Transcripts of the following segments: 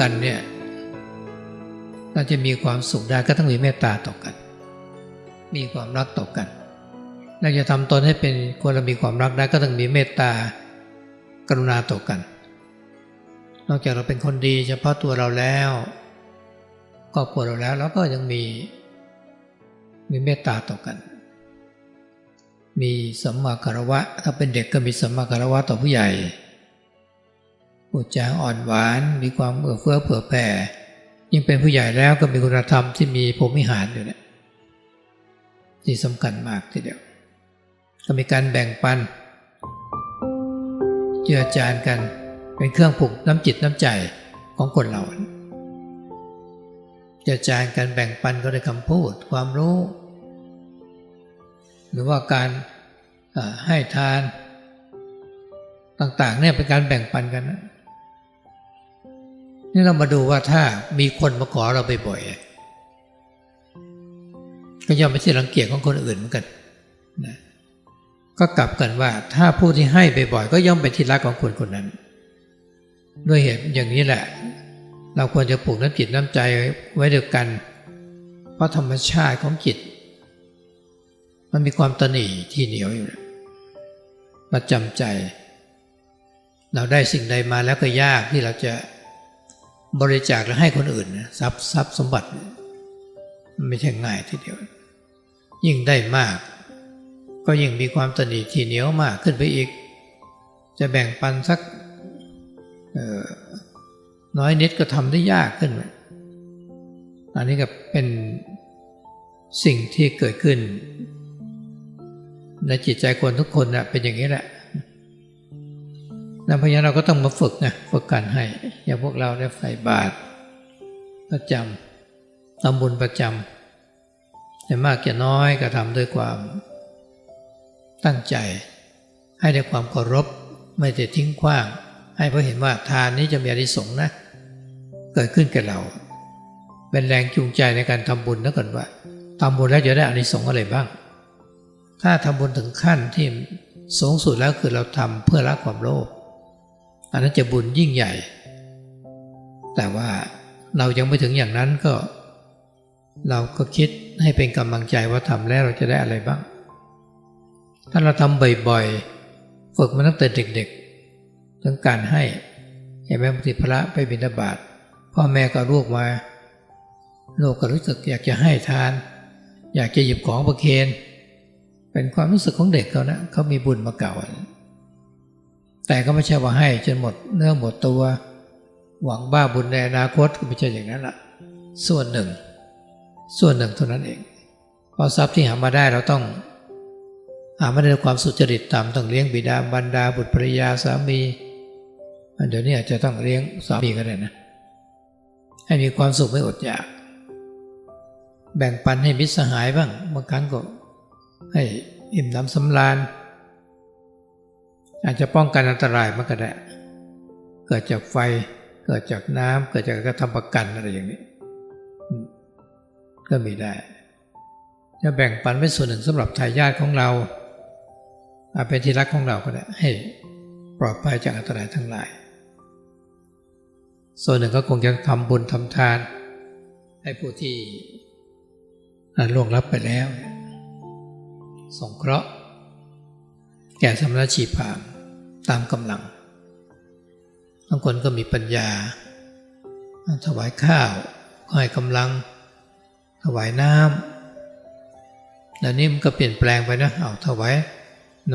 กันเนี่ยเราจะมีความสุขได้ก็ต้องมีเมตตาต่อกัน มีความรักต่อกัน เราจะทำตนให้เป็นคนเรามีความรักได้ก็ต้องมีเมตตากรุณาต่อกัน นอกจากเราเป็นคนดีเฉพาะตัวเราแล้วครอบครัวเราแล้วเราก็ยังมีมีเมตตาต่อกัน มีสัมมาคารวะ ถ้าเป็นเด็กก็มีสัมมาคารวะต่อผู้ใหญ่ พูดจาอ่อนหวาน มีความเอื้อเฟื้อเผื่อแผ่ ยิ่งเป็นผู้ใหญ่แล้วก็มีคุณธรรมที่มีภูมิหารอยู่เนี่ยที่สำคัญมากทีเดียว ก็มีการแบ่งปัน เจือจานกัน เป็นเครื่องผูกน้ำจิตน้ำใจของคนเราเจือจานกันแบ่งปันก็ด้คำพูดความรู้ หรือว่าการให้ทานต่างๆเนี่ยเป็นการแบ่งปันกันนะ นี่เรามาดูว่าถ้ามีคนมาขอเราบ่อยๆก็ย่อมไม่ใช่รังเกียจของคนอื่นเหมือนกันนะก็กลับกันว่าถ้าผู้ที่ให้บ่อยๆก็ย่อมเป็นที่รักของคนคนนั้น ด้วยเหตุอย่างนี้แหละ เราควรจะปลูกน้ำจิตน้ำใจไว้เดียวกัน เพราะธรรมชาติของจิต มันมีความตนีที่เหนียวอยู่ประจำใจ เราได้สิ่งใดมาแล้วก็ยากที่เราจะ บริจาคและให้คนอื่นทรัพย์ทรัพย์สมบัติมันไม่ใช่ง่ายทีเดียว ยิ่งได้มาก ก็ยิ่งมีความตนีที่เหนียวมากขึ้นไปอีก จะแบ่งปันสักน้อยนิดก็ทำได้ยากขึ้น อันนี้ก็เป็นสิ่งที่เกิดขึ้น ในจิตใจคนทุกคนนะเป็นอย่างนี้แหละ นั่นเพราะฉะนั้นเราก็ต้องมาฝึกนะฝึกการให้ อย่างพวกเราได้ใส่บาตรประจำทำบุญประจำแต่มากจะน้อยก็ทำด้วยความตั้งใจ ให้ด้วยความเคารพไม่จะทิ้งขว้าง ให้เพราะเห็นว่าทานนี้จะมีอริสงส์นะ เกิดขึ้นกับเรา เป็นแรงจูงใจในการทำบุญนะก่อนว่าทำบุญแล้วจะได้อานิสงส์อะไรบ้าง ถ้าทำบุญถึงขั้นที่สูงสุดแล้วคือเราทำเพื่อละความโลภ อันนั้นจะบุญยิ่งใหญ่ แต่ว่าเรายังไม่ถึงอย่างนั้นก็ เราก็คิดให้เป็นกำลังใจว่าทำแล้วเราจะได้อะไรบ้าง ถ้าเราทำบ่อยๆ ฝึกมาตั้งแต่เด็กๆถึงการให้เห็นไหมบางทีพระไปบิณฑบาตพ่อแม่ก็ลูกมาลูกก็รู้สึกอยากจะให้ทาน อยากจะหยิบของประเคน เป็นความรู้สึกของเด็กเขานะเขามีบุญมาเก่า แต่ก็ไม่ใช่ว่าให้จนหมดเนื้อหมดตัว หวังบ้าบุญในอนาคตก็ไม่ใช่อย่างนั้นละส่วนหนึ่ง ส่วนหนึ่งเท่านั้นเองเพราะทรัพย์ที่หามาได้เราต้อง หามาได้ด้วยความสุจริตตามต้องเลี้ยงบิดาบรรดาบุตรภรยาสามีเดี๋ยวนี้อาจจะต้องเลี้ยงสามีก็ได้นะ ให้มีความสุขไม่อดอยาก แบ่งปันให้มิตรสหายบ้างบางครั้งก็ให้อิ่มน้ำสำราญ อาจจะป้องกันอันตรายมันก็ได้ เกิดจากไฟ เกิดจากน้ำเกิดจากการทำประกันอะไรอย่างนี้ ก็มีได้ จะแบ่งปันไว้ส่วนหนึ่งสำหรับทายาทของเราอาเป็นที่รักของเราก็ได้ให้ปลอดภัยจากอันตรายทั้งหลาย ส่วนหนึ่งก็คงจะทำบุญทำทาน ให้ผู้ที่ล่วงลับไปแล้ว สงเคราะห์ แก่สมณชีพามตามกำลัง บางคนก็มีปัญญา ถวายข้าวให้กำลัง ถวายน้ำแล้วนี้มันก็เปลี่ยนแปลงไปนะเอาถวาย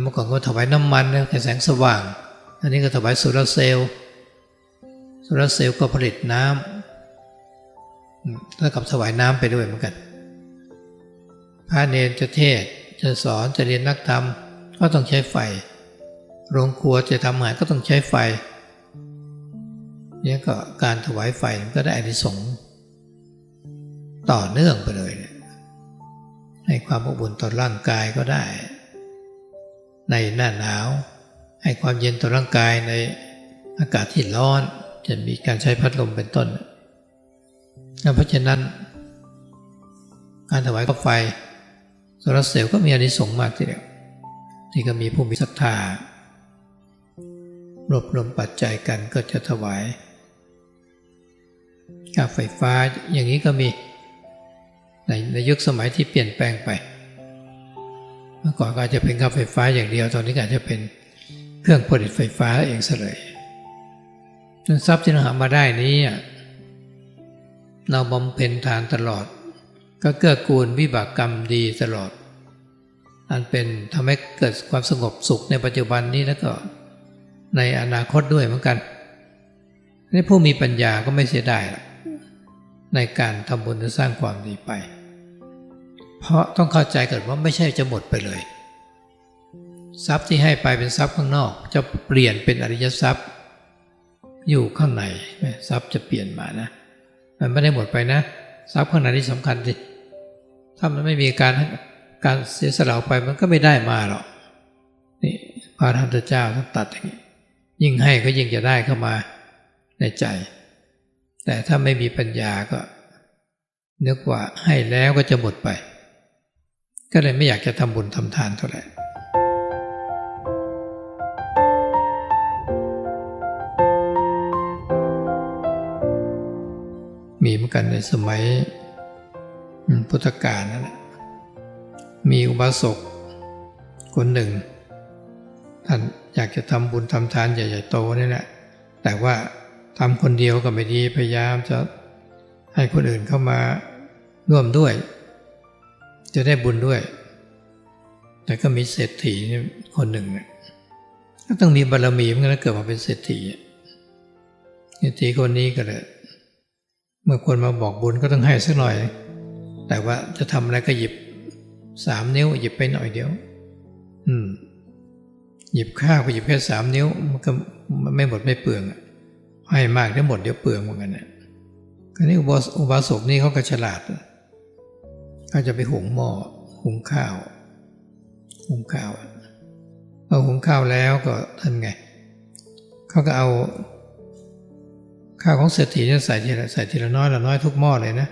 เมื่อก่อนก็ถวายน้ำมันนะแสงสว่าง อันนี้ก็ถวายโซลาเซลล์โซลาเซลล์ก็ผลิตน้ำแล้วกับถวายน้ำไปด้วยเหมือนกันพระเนรจะเทศจะสอนจะเรียนนักธรรม ก็ต้องใช้ไฟ โรงครัวจะทำอาหารก็ต้องใช้ไฟนี่ก็การถวายไฟมันก็ได้อานิสงส์ต่อเนื่องไปเลยให้ความอบอุ่นต่อร่างกายก็ได้ ในหน้าหนาว ให้ความเย็นต่อร่างกายในอากาศที่ร้อน จะมีการใช้พัดลมเป็นต้นเพราะฉะนั้น การถวายไฟโซลาร์เซลล์ก็มีอานิสงส์มากทีเดียว ที่ก็มีผู้มีศรัทธารวบรวมปัจจัยกันก็จะถวายค่าไฟฟ้าอย่างนี้ก็มีในในยุคสมัยที่เปลี่ยนแปลงไป เมื่อก่อนก็อาจจะเป็นค่าไฟฟ้าอย่างเดียว ตอนนี้อาจจะเป็นเครื่องผลิตไฟฟ้าเองซะเลยทรัพย์ที่เราหามาได้นี้เราบำเพ็ญทานตลอด ก็เกื้อกูลวิบากกรรมดีตลอด อันเป็นทำให้เกิดความสงบสุขในปัจจุบันนี้แล้วก็ในอนาคตด้วยเหมือนกันนี่ผู้มีปัญญาก็ไม่เสียดายในการทำบุญและสร้างความดีไป เพราะต้องเข้าใจก่อนว่าไม่ใช่จะหมดไปเลย ทรัพย์ที่ให้ไปเป็นทรัพย์ข้างนอก จะเปลี่ยนเป็นอริยทรัพย์ อยู่ข้างในทรัพย์จะเปลี่ยนมานะ มันไม่ได้หมดไปนะ ทรัพย์ข้างในที่สำคัญสิถ้ามันไม่มีการ การเสียสละไปมันก็ไม่ได้มาหรอกนี่พระธรรมเจ้าท่านตัดอย่างนี้ยิ่งให้ก็ยิ่งจะได้เข้ามาในใจ แต่ถ้าไม่มีปัญญาก็ นึกว่าให้แล้วก็จะหมดไป ก็เลยไม่อยากจะทำบุญทำทานเท่าไหร่มีเหมือนกันในสมัยพุทธกาลนั่นแหละ มีอุบาสกคนหนึ่ง ท่านอยากจะทำบุญทำทานใหญ่ๆโตนี่แหละ แต่ว่าทำคนเดียวก็ไม่ดีพยายามจะให้คนอื่นเข้ามาร่วมด้วย จะได้บุญด้วย แต่ก็มีเศรษฐีคนหนึ่งเนี่ยก็ต้องมีบารมีมันก็เกิดมาเป็นเศรษฐีเศรษฐีคนนี้ก็เลยเมื่อคนมาบอกบุญก็ต้องให้สักหน่อย แต่ว่าจะทำอะไรก็หยิบ สามนิ้วหยิบไปหน่อยเดียว อืม หยิบข้าวก็หยิบแค่สามนิ้ว มันก็ไม่หมดไม่เปลืองให้มากได้หมดเดี๋ยวเปลืองเหมือนกันเนี่ยคราวนี้อุบาสกนี่เขาก็ฉลาดเขาจะไปหุงหม้อหุงข้าว หุงข้าวเอาหุงข้าวแล้วก็ทำไงเขาก็เอาข้าวของเศรษฐีเนี่ยใส่ทีละใส่ทีละน้อยละน้อยทุกหม้อเลยนะ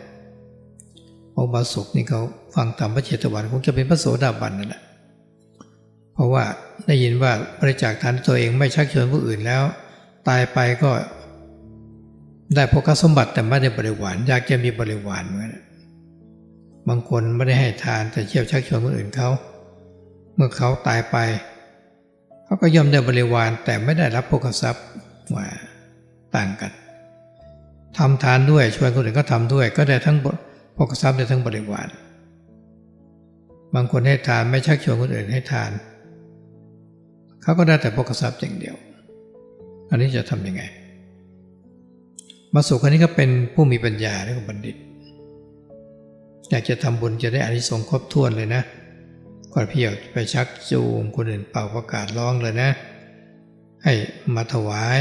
อุบาสกนี่เขาฟังตามพระเจตวันคงจะเป็นพระโสดาบันนั่นแหละเพราะว่าได้ยินว่าบริจาคทานตัวเองไม่ชักชวนผู้อื่นแล้ว ตายไปก็ได้พกสมบัติแต่ไม่ได้บริวารอยากจะมีบริวารเหมือนบางคนไม่ได้ให้ทานแต่เชี่ยวชักชวนคนอื่นเขา เมื่อเขาตายไป เขาก็ย่อมได้บริวารแต่ไม่ได้รับพกทรัพย์ว่าต่างกันทำทานด้วยชวนคนอื่นก็ทำด้วย ก็ได้ทั้ง พกทรัพย์ได้ทั้งบริวาร บางคนให้ทานไม่ชักชวนคนอื่นให้ทาน เขาก็ได้แต่พกทรัพย์อย่างเดียว อันนี้จะทำยังไง มาสุคนนี้ก็เป็นผู้มีปัญญาและบัณฑิต อยากจะทำบุญจะได้อานิสงส์ครบถ้วนเลยนะก็เพียวไปชักจูงคนอื่นเป่าประกาศร้องเลยนะ ให้มาถวาย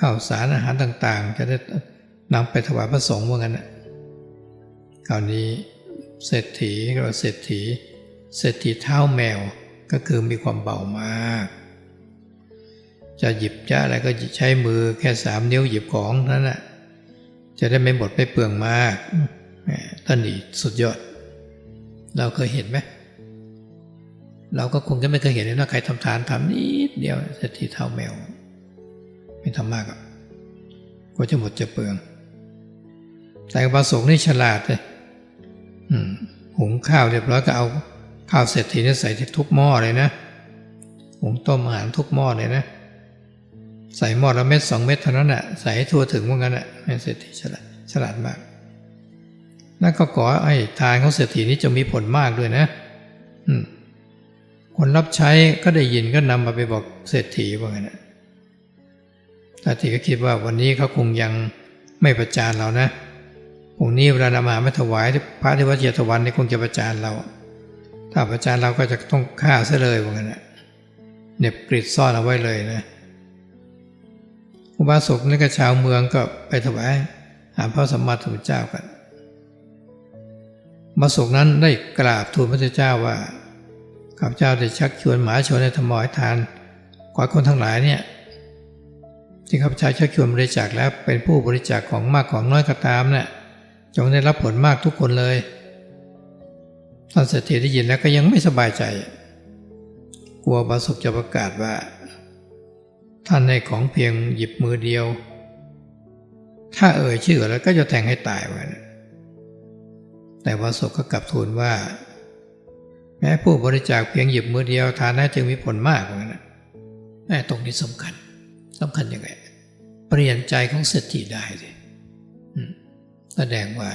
ข้าวสารอาหารต่างๆ จะได้ นำไปถวายพระสงฆ์ว่างั้นนะคราวนี้เศรษฐีก็เศรษฐี เศรษฐีเท้าแมวก็คือมีความเบามาก จะหยิบจะอะไรก็ใช้มือแค่สามนิ้วหยิบของนั้นแหละจะได้ไม่หมดไม่เปลืองมากท่านนี่สุดยอด เราเคยเห็นไหมเราก็คงจะไม่เคยเห็นเลยนะใครทำทานทำนิดเดียวเศรษฐีเท้าแมว ไม่ทำมากอะก็จะหมดจะเปลือง แต่บาสกนี่ฉลาดเลยหุงข้าวเรียบร้อยก็เอาข้าวเสร็จทีนี้ใส่ทุกหม้อเลยนะหุงต้มอาหารทุกหม้อเลยนะ ใส่หม้อละเม็ดสองเม็ดเท่านั้นแหะใส่ให้ทั่วถึงว่างั้นแหละเศรษฐีฉลาดฉลาดมากนั่นก็ขอให้ทานของเศรษฐีนี้จะมีผลมากด้วยนะอืคนรับใช้ก็ได้ยินก็นำมาไปบอกเศรษฐีว่างั้นนะเศรษฐีก็คิดว่าวันนี้เขาคงยังไม่ประจานเรานะ รุ่งนี้เวลานาหารมาถวายพระที่วัดเจตวันนี่คงจะประจานเรา ถ้าประจานเราก็จะต้องฆ่าซะเลยว่างั้นนะเน็บกริดซ่อนเอาไว้เลยนะอุบาสกนี่ก็ชาวเมืองก็ไปถวายหาพระสัมมาสัมพุทธเจ้ากันมาสกนั้นได้กราบทูลพระเจ้าว่าข้าพเจ้าได้ชักชวนหมาชนในธรรมอยทานขอคนทั้งหลายเนี่ยที่ข้าพเจ้าชักชวนบริจาคแล้วเป็นผู้บริจาคของมากของน้อยก็ตามเนี่ย จงได้รับผลมากทุกคนเลยท่านเศรษฐีได้ยินแล้วก็ยังไม่สบายใจ กลัวบาสุกจะประกาศว่า ท่านให้ของเพียงหยิบมือเดียว ถ้าเอ่ยชื่อแล้วก็จะแทงให้ตายไว้นะแต่วาสกก็กลับทูลว่า แม้ผู้บริจาคเพียงหยิบมือเดียวทานนั้นจึงมีผลมากเหมือนกันนะแม่ตรงนี้สำคัญสำคัญยังไงเปลี่ยนใจของเศรษฐีได้เลย แสดงว่า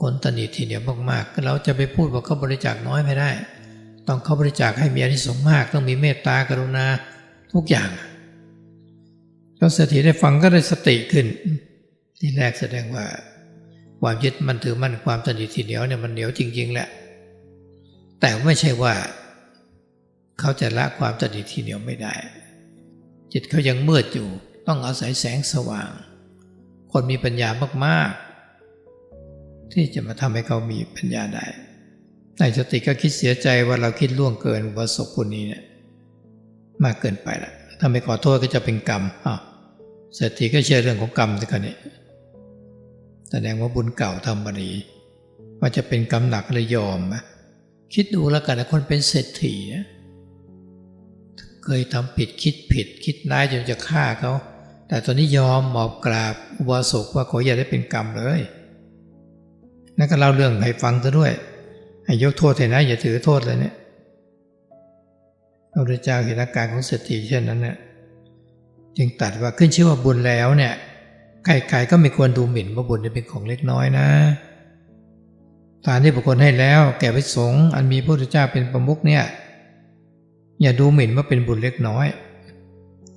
คนตนีทีเดียวมากๆเราจะไปพูดว่าเขาบริจาคน้อยไม่ได้ ต้องเขาบริจาคให้มีอานิสงส์มาก ต้องมีเมตตากรุณาทุกอย่างเจ้าเศรษฐีได้ฟังก็ได้สติขึ้น ที่แรกแสดงว่า ความยึดมันถือมั่นความตนีทีเหนียวเนี่ยมันเหนียวจริง ๆแหละแต่ไม่ใช่ว่า เขาจะละความตนีทีเหนียวไม่ได้ จิตเขายังมืดอยู่ ต้องอาศัยแสงสว่าง คนมีปัญญามากๆ ที่จะมาทำให้เขามีปัญญาได้ในสติก็คิดเสียใจว่าเราคิดล่วงเกินอุปสมบุญนี้เนี่ยมากเกินไปละถ้าไม่ขอโทษก็จะเป็นกรรมอ้าวเศรษฐีก็เชื่อเรื่องของกรรมสิกันนี่แสดงว่าบุญเก่าทำมาดีว่าจะเป็นกรรมหนักเลยยอมนะคิดดูแล้วกันนะคนเป็นเศรษฐีนะเคยทำผิดคิดผิด คิดร้ายจนจะฆ่าเขา แต่ตอนนี้ยอมหมอบกราบอุบาสกว่าขออย่าได้เป็นกรรมเลยนั่นก็เล่าเรื่องให้ฟังซะด้วยให้ยกโทษให้นะอย่าถือโทษเลยเนี่ยพระพุทธเจ้าเห็นอาการของเศรษฐีเช่นนั้นเนี่ยจึงตัดว่าขึ้นชื่อว่าบุญแล้วเนี่ยใครๆก็ไม่ควรดูหมิ่นว่าบุญจะเป็นของเล็กน้อยนะทานที่บุคคลให้แล้ว แก่พิสงฆ์อันมีพระพุทธเจ้าเป็นประมุขเนี่ยอย่าดูหมิ่นว่าเป็นบุญเล็กน้อย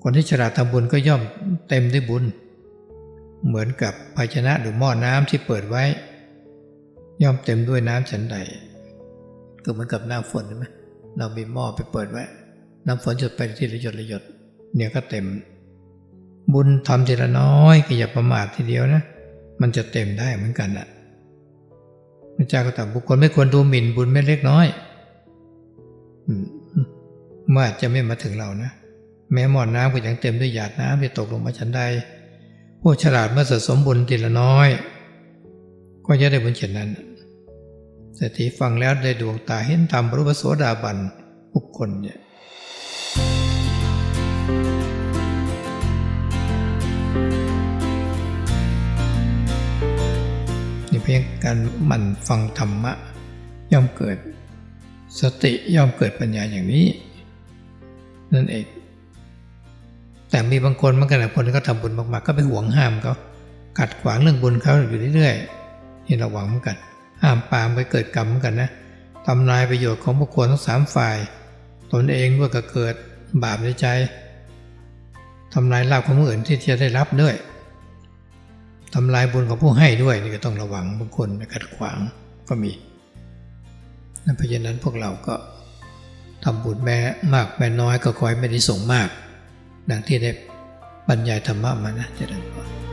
คนที่ฉลาดทำบุญก็ย่อมเต็มด้วยบุญ เหมือนกับภาชนะหรือหม้อน้ำที่เปิดไว้ ย่อมเต็มด้วยน้ำฉันใดก็เหมือนกับน้ำฝนใช่ไหมเรามีหม้อไปเปิดไว้ น้ำฝนหยดไปทีละหยดละหยดเนี่ยก็เต็ม บุญทำทีละน้อยก็อย่าประมาททีเดียวนะ มันจะเต็มได้เหมือนกันนะพระเจ้าก็ตรัสบุคคลไม่ควรดูหมิ่นบุญไม่เล็กน้อย อืมเมื่อจะไม่มาถึงเรานะ แม้หมอน้ำก็ยังเต็มด้วยหยาดน้ำที่ตกลงมาฉันใดผู้ฉลาดเมื่อสะสมบุญทีละน้อย ก็จะได้บุญเช่นนั้นเศรษฐีฟังแล้วได้ดวงตาเห็นธรรมระรูปโสดาบันบุคคลเนี่ยนี่เพียงการหมั่นฟังธรรมะ ย่อมเกิด สติย่อมเกิดปัญญาอย่างนี้ นั่นเอง แต่มีบางคนบางขณะคนที่เขาทำบุญมากๆ ก็ไปห่วงห้ามเขาขัดขวางเรื่องบุญเขาอยู่เรื่อยๆนี่ระวังเหมือนกันห้ามปามไปเกิดกรรมเหมือนกันนะทำลายประโยชน์ของบุคคลทั้งสามฝ่าย ตนเองด้วยก็เกิดบาปในใจทำลายลาภของผู้อื่นที่จะได้รับด้วยทำลายบุญของผู้ให้ด้วยนี่ก็ต้องระวังบางคนขัดขวางก็มีนั่นเพราะฉะนั้นพวกเราก็ทำบุญแม้มากแม้น้อยก็ขอให้ไม่ได้ส่งมาก ดังที่ได้บรรยายธรรมะมานะเจริญพร